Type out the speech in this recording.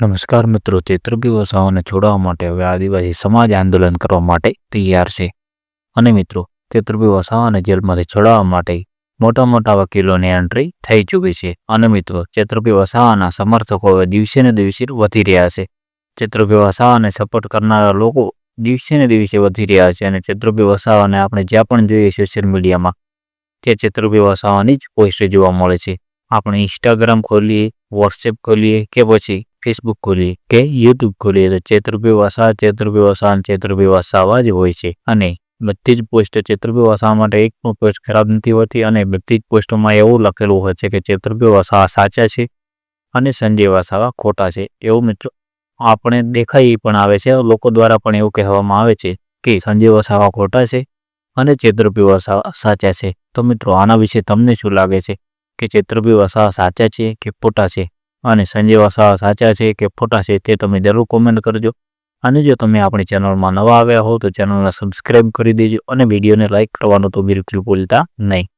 નમસ્કાર મિત્રો ચૈત્રભી વસાવાને છોડાવવા માટે હવે આદિવાસી સમાજ આંદોલન કરવા માટે તૈયાર છે. અને મિત્રો ચૈત્રભી વસાવાને જેલમાંથી છોડાવવા માટે મોટા મોટા વકીલોની એન્ટ્રી થઈ ચૂકી છે. અને મિત્રો ચૈત્રભી વસાવાના સમર્થકો હવે દિવસે ને દિવસે વધી રહ્યા છે. ચૈત્રભી વસાવાને સપોર્ટ કરનારા લોકો દિવસે ને દિવસે વધી રહ્યા છે અને ચૈત્રભી વસાવાને આપણે જ્યાં પણ જોઈએ સોશિયલ મીડિયામાં તે ચૈત્રભી વસાવાની જ પોસ્ટ જોવા મળે છે. આપણે ઇન્સ્ટાગ્રામ ખોલીએ વોટ્સએપ ખોલીએ કે પછી ફેસબુક ખોલીએ કે યુટ્યુબ ખોલીએ તો ચૈત્રભી વસા ચૈત્રભી વસાવા અને ચૈત્રભી વસાવા જ હોય છે. અને બધી જ પોસ્ટ ચૈત્રભી વસાવા માટે એક પણ પોસ્ટ ખરાબ નથી હોતી અને બધી જ પોસ્ટોમાં એવું લખેલું હોય છે કે ચૈત્રભી વસાવા સાચા છે અને સંજય વસાવા ખોટા છે. એવું મિત્રો આપણે દેખાઈ પણ આવે છે. લોકો દ્વારા પણ એવું કહેવામાં આવે છે કે સંજય વસાવા ખોટા છે અને ચૈત્રભી વસાવા સાચા છે. તો મિત્રો આના વિશે તમને શું લાગે છે? કે ચૈત્રભી વસાવા સાચા છે કે ખોટા છે? અને સંજય વસાવા સાચા છે કે ખોટા છે તે તમે જરૂર કોમેન્ટ કરજો. અને જો તમે આપણી ચેનલમાં નવા આવ્યા હો તો ચેનલને સબસ્ક્રાઈબ કરી દેજો અને વિડીયોને લાઇક કરવાનું તો બિલકુલ ભૂલતા નહીં.